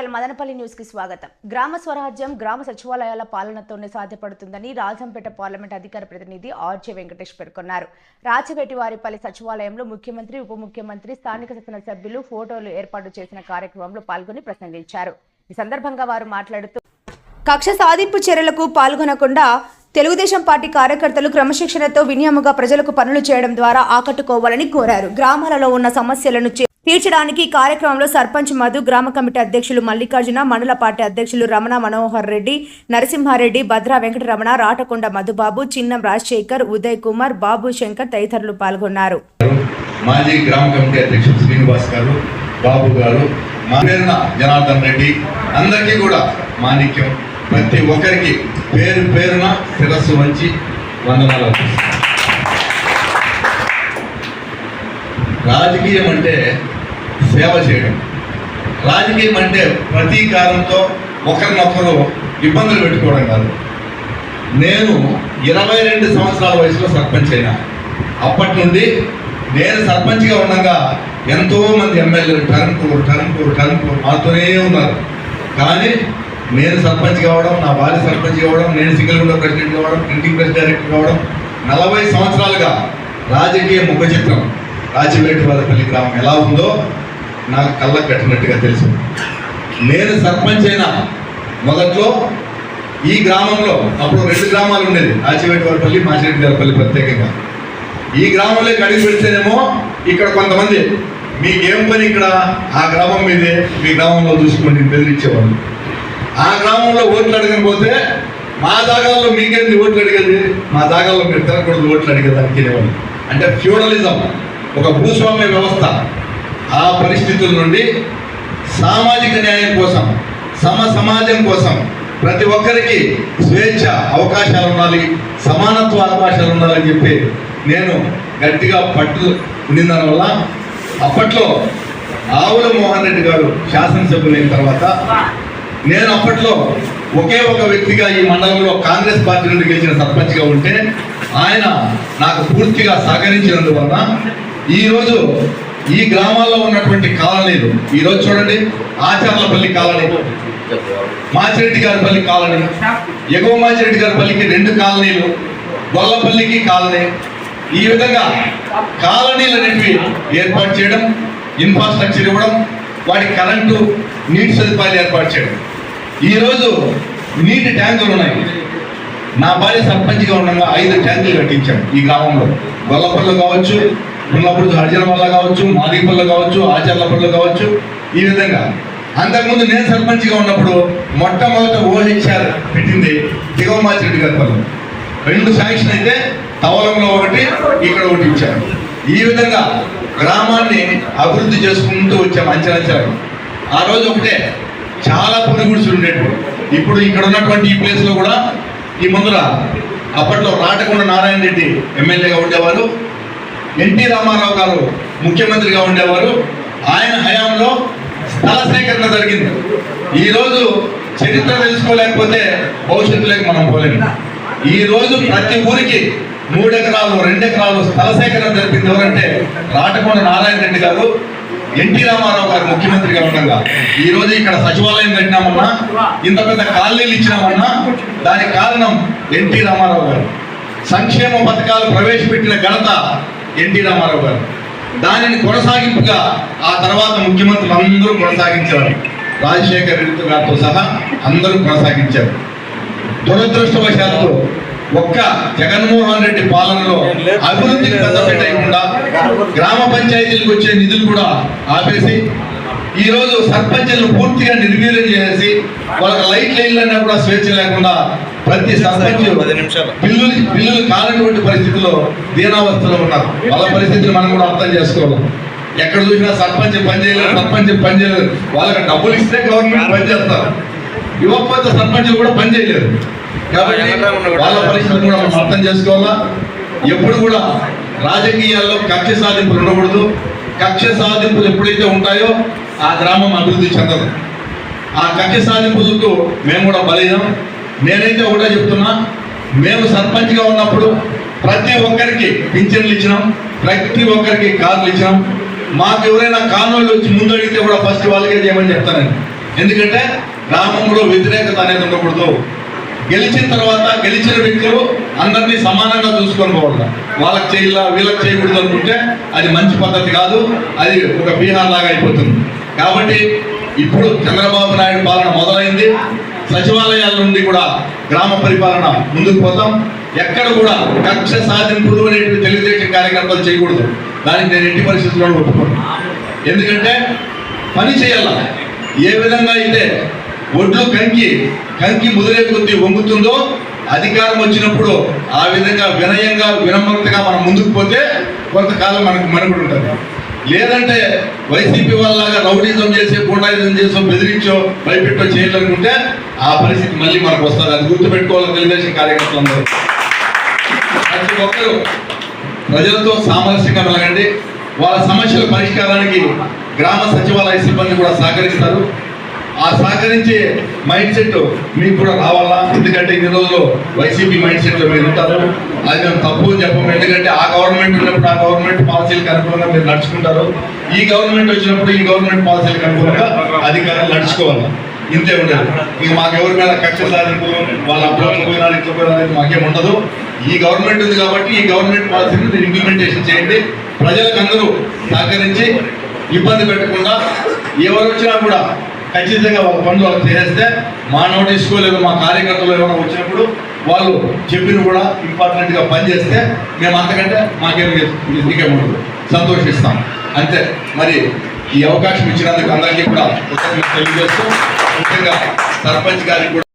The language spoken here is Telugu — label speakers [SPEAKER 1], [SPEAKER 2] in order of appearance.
[SPEAKER 1] ఐపీఎల్ మదనపల్లి న్యూస్కి స్వాగతం. గ్రామ స్వరాజ్యం గ్రామ సచివాలయాల పాలనతోనే సాధ్యపడుతుందని రాజంపేట పార్లమెంట్ అధికార ప్రతినిధి ఆర్జే వెంకటేష్ పేర్కొన్నారు. రాచవేటివారిపల్లి సచివాలయంలో ముఖ్యమంత్రి ఉప ముఖ్యమంత్రి స్థానిక శాసనసభ్యులు ఫోటోలు ఏర్పాటు చేసిన కార్యక్రమంలో పాల్గొని ప్రసంగించారు. ఈ సందర్భంగా వారు మాట్లాడుతూ కక్ష సాధింపు చర్యలకు పాల్గొనకుండా తెలుగుదేశం పార్టీ కార్యకర్తలు క్రమశిక్షణతో వినియముగా ప్రజలకు పనులు చేయడం ద్వారా ఆకట్టుకోవాలని కోరారు. గ్రామాలలో ఉన్న సమస్యలను తీర్చడానికి కార్యక్రమంలో సర్పంచ్ మధు గ్రామ కమిటీ అధ్యక్షులు మల్లికార్జున మండల పార్టీ అధ్యక్షులు రమణ మనోహర్ రెడ్డి నరసింహారెడ్డి భద్రా వెంకటరమణ రాటకొండ మధుబాబు చిన్నం రాజశేఖర్ ఉదయ్ కుమార్ బాబు శంకర్ తదితరులు పాల్గొన్నారు.
[SPEAKER 2] మాజీ గ్రామ కమిటీ అధ్యక్షులు శ్రీనివాస్ గారు బాబు గారు జనార్దన్ రెడ్డి అందరికీ కూడా మాణిక్యం. ప్రతి ఒక్కరికి పేరు పేరున శిరస్సు వంచి వందనాలు రాజకీయం అంటే సేవ చేయడం. రాజకీయం అంటే ప్రతీకారంతో ఒకరినొకరు ఇబ్బందులు పెట్టుకోవడం కాదు. నేను ఇరవై రెండు సంవత్సరాల వయసులో సర్పంచ్ అయినా. అప్పటి నుండి నేను సర్పంచ్గా ఉండగా ఎంతోమంది ఎమ్మెల్యేలు టర్న్పూర్ టర్న్పూర్ టర్న్పూర్ మాతోనే ఉన్నారు. కానీ నేను సర్పంచ్ కావడం నా భార్య సర్పంచ్ కావడం నేను సింగిల్ విండో ప్రెసిడెంట్ కావడం ప్రింటింగ్ ప్రెస్ డైరెక్టర్ కావడం నలభై సంవత్సరాలుగా రాజకీయ ముఖ చిత్రం రాజవేటి గ్రామం ఎలా ఉందో నాకు కళ్ళకు కట్టినట్టుగా తెలుసు. నేను సర్పంచ్ అయిన మొదట్లో ఈ గ్రామంలో అప్పుడు రెండు గ్రామాలు ఉండేది ఆచివేటివారిపల్లి మాచిరెడ్డి గారిపల్లి ప్రత్యేకంగా. ఈ గ్రామంలో కడిగి పెడితేనేమో ఇక్కడ కొంతమంది మీకేం పని ఇక్కడ? ఆ గ్రామం మీదే మీ గ్రామంలో చూసుకోండి బెదిరించేవాళ్ళు ఆ గ్రామంలో ఓట్లు అడగని పోతే మా జాగాల్లో మీకేంది ఓట్లు అడిగేది? మా జాగాల్లో మీరు తినకూడదు ఓట్లు అడిగేదానికి అంటే ఫ్యూడలిజం. ఒక భూస్వామ్య వ్యవస్థ ఆ పరిస్థితుల నుండి సామాజిక న్యాయం కోసం సమ సమాజం కోసం ప్రతి ఒక్కరికి స్వేచ్ఛ అవకాశాలు ఉండాలి సమానత్వ అవకాశాలు ఉండాలని చెప్పి నేను గట్టిగా పట్టు నిందన వల్ల అప్పట్లో ఆవుల మోహన్ రెడ్డి గారు శాసనసభ్యులైన తర్వాత నేను అప్పట్లో ఒకే ఒక వ్యక్తిగా ఈ మండలంలో కాంగ్రెస్ పార్టీ నుండి గెలిచిన సర్పంచ్గా ఉంటే ఆయన నాకు పూర్తిగా సహకరించినందువలన ఈరోజు ఈ గ్రామాల్లో ఉన్నటువంటి కాలనీలు ఈరోజు చూడండి ఆచర్లపల్లి కాలనీ మాచిరెడ్డి గారి పల్లి కాలనీ ఎగువ మాచిరెడ్డి గారి పల్లికి రెండు కాలనీలు గొల్లపల్లికి కాలనీ. ఈ విధంగా కాలనీలు అనేవి ఏర్పాటు చేయడం ఇన్ఫ్రాస్ట్రక్చర్ ఇవ్వడం వాటి కరెంటు నీటి సదుపాయాలు ఏర్పాటు చేయడం. ఈరోజు నీటి ట్యాంకులు ఉన్నాయి. నా భార్య సర్పంచ్గా ఉండగా ఐదు ట్యాంకులు కట్టించాం ఈ గ్రామంలో. గొల్లపల్లి కావచ్చు ఉన్నప్పుడు హరిజనపల్ల కావచ్చు మాదిపల్లి కావచ్చు ఆచర్లపల్లి కావచ్చు ఈ విధంగా. అంతకుముందు నేను సర్పంచ్గా ఉన్నప్పుడు మొట్టమొదట ఓహెచ్ఆర్ పెట్టింది దిగవమాచిరెడ్డి గారి పల్లి. రెండు శాంక్షన్ అయితే తవలంలో ఒకటి ఇక్కడ ఒకటి ఇచ్చారు. ఈ విధంగా గ్రామాన్ని అభివృద్ధి చేసుకుంటూ వచ్చే అంచెలంచెలకు ఆ రోజు ఒకటే చాలా పురుగుడుసులు ఉండేవి ఇప్పుడు ఇక్కడ ఉన్నటువంటి ఈ ప్లేస్లో కూడా ఈ ముందర అప్పట్లో రాటకొండ నారాయణ రెడ్డి ఎమ్మెల్యేగా ఉండేవారు. ఎన్టీ రామారావు గారు ముఖ్యమంత్రిగా ఉండేవారు. ఆయన హయాంలో స్థల సేకరణ జరిగింది. ఈరోజు చరిత్ర తెలుసుకోలేకపోతే భవిష్యత్తులోకి మనం పోలేము. ఈ రోజు ప్రతి ఊరికి మూడు ఎకరాలు రెండు ఎకరాలు స్థల సేకరణ జరిపింది ఎవరంటే రాటకొండ నారాయణ రెడ్డి గారు ఎన్టీ రామారావు గారు ముఖ్యమంత్రిగా ఉండగా. ఈ రోజు ఇక్కడ సచివాలయం కట్టినామన్నా ఇంత పెద్ద కాలనీలు ఇచ్చినామన్నా దానికి కారణం ఎన్టీ రామారావు గారు. సంక్షేమ పథకాలు ప్రవేశపెట్టిన ఘనత ఎన్టీ రామారావు గారు. దానిని కొనసాగింపుగా ఆ తర్వాత ముఖ్యమంత్రులు అందరూ కొనసాగించారు రాజశేఖర రెడ్డి గారితో సహా అందరూ కొనసాగించారు. దురదృష్టవశాత్తు ఒక్క జగన్మోహన్ రెడ్డి పాలనలో అభివృద్ధికి పెద్ద పెట్టకుండా గ్రామ పంచాయతీలకు వచ్చే నిధులు కూడా ఆపేసి ఈ రోజు సర్పంచులను పూర్తిగా నిర్వీర్యం చేసి వాళ్ళకి లైట్ లైన్లన్నా కూడా స్వేచ్ఛ లేకుండా ప్రతి సర్పంచ్ బిల్లులు బిల్లులు కానటువంటి పరిస్థితుల్లో దీనావస్థలో ఉన్నారు వాళ్ళ పరిస్థితిని మనం కూడా అర్థం చేసుకోవాలి. ఎక్కడ చూసినా సర్పంచ్ పని చేయలేదు సర్పంచ్ పని చేయలేదు. వాళ్ళకి డబ్బులు ఇస్తే గవర్నమెంట్ పని చేస్తారు. ఇవ్వకపోతే సర్పంచ్ కూడా పని చేయలేదు. కాబట్టి వాళ్ళ పరిస్థితులు కూడా మనం అర్థం చేసుకోవాలా? ఎప్పుడు కూడా రాజకీయాల్లో కక్ష సాధింపులు ఉండకూడదు. కక్ష సాధింపులు ఎప్పుడైతే ఉంటాయో ఆ గ్రామం అభివృద్ధి చెందదు. ఆ కక్ష సాధింపులకు మేము కూడా బలైనం నేనైతే ఒకటే చెప్తున్నా మేము సర్పంచ్గా ఉన్నప్పుడు ప్రతి ఒక్కరికి పింఛన్లు ఇచ్చినాం ప్రతి ఒక్కరికి కార్లు ఇచ్చినాం. మాకు ఎవరైనా కానోళ్ళు వచ్చి ముందు అడిగితే కూడా ఫస్ట్ వాళ్ళకే చేయమని చెప్తానండి ఎందుకంటే గ్రామంలో వ్యతిరేకత అనేది ఉండకూడదు. గెలిచిన తర్వాత గెలిచిన వ్యక్తులు అందరినీ సమానంగా చూసుకొని పోవడం వాళ్ళకి చేయాల వీళ్ళకి చేయకూడదు అనుకుంటే అది మంచి పద్ధతి కాదు అది ఒక బీహార్ లాగా అయిపోతుంది. కాబట్టి ఇప్పుడు చంద్రబాబు నాయుడు పాలన మొదలైంది. సచివాలయాల నుండి కూడా గ్రామ పరిపాలన ముందుకు పోతాం. ఎక్కడ కూడా కక్ష సాధింపులు అనేటువంటి తెలుగుదేశం కార్యకర్తలు చేయకూడదు. దానికి నేను ఎట్టి పరిస్థితుల్లో ఒప్పుకోను. ఎందుకంటే పని చేయాల. ఏ విధంగా అయితే ఒడ్లు కంకి కంకి ముదిరే కొద్దీ వంగుతుందో అధికారం వచ్చినప్పుడు ఆ విధంగా వినయంగా వినమ్రతగా మనం ముందుకు పోతే కొంతకాలం మనకు మనుగడ ఉంటుంది. లేదంటే వైసీపీ వాళ్ళలాగా రౌడీజం చేసి గూండాయిజం చేసో బెదిరించో భయపెట్టో చేయాలనుకుంటే ఆ పరిస్థితి మళ్ళీ మనకు వస్తుంది. అది గుర్తుపెట్టుకోవాలి తెలుగుదేశం కార్యకర్తలందరూ. ప్రతి ఒక్కరూ ప్రజలతో సామరస్యంగా మెలగండి వాళ్ళ సమస్యల పరిష్కారానికి గ్రామ సచివాలయ సిబ్బంది కూడా సహకరిస్తారు. ఆ సహకరించే మైండ్ సెట్ మీకు కూడా రావాలా? ఎందుకంటే ఇన్ని రోజులు వైసీపీ మైండ్ సెట్లో మీరు ఉంటారు. అది మేము తప్పు అని చెప్పము. ఎందుకంటే ఆ గవర్నమెంట్ ఉన్నప్పుడు ఆ గవర్నమెంట్ పాలసీలకు అనుగుణంగా మీరు నడుచుకుంటారు. ఈ గవర్నమెంట్ వచ్చినప్పుడు ఈ గవర్నమెంట్ పాలసీలకు అనుగుణంగా అధికారులు నడుచుకోవాలి. ఇంతే ఉండదు. ఇక మాకు ఎవరి మీద కక్ష సాధింపు వాళ్ళ అప్రోచ్ పోయినా ఇట్లా పోయినా మాకేం ఉండదు. ఈ గవర్నమెంట్ ఉంది కాబట్టి ఈ గవర్నమెంట్ పాలసీని మీరు ఇంప్లిమెంటేషన్ చేయండి. ప్రజలకు అందరూ సహకరించి ఇబ్బంది పెట్టకుండా ఎవరు వచ్చినా కూడా ఖచ్చితంగా వాళ్ళ పనులు వాళ్ళకి చేస్తే మా నోటీస్కో లేదా మా కార్యకర్తలు ఏమైనా వచ్చినప్పుడు వాళ్ళు చెప్పిన కూడా ఇంపార్టెంట్గా పనిచేస్తే మేము అంతకంటే మాకేమి నీకేం ఉండదు. సంతోషిస్తాం. అంతే. మరి ఈ అవకాశం ఇచ్చినందుకు అందరికీ కూడా తెలియజేస్తూ ముఖ్యంగా సర్పంచ్ గారికి కూడా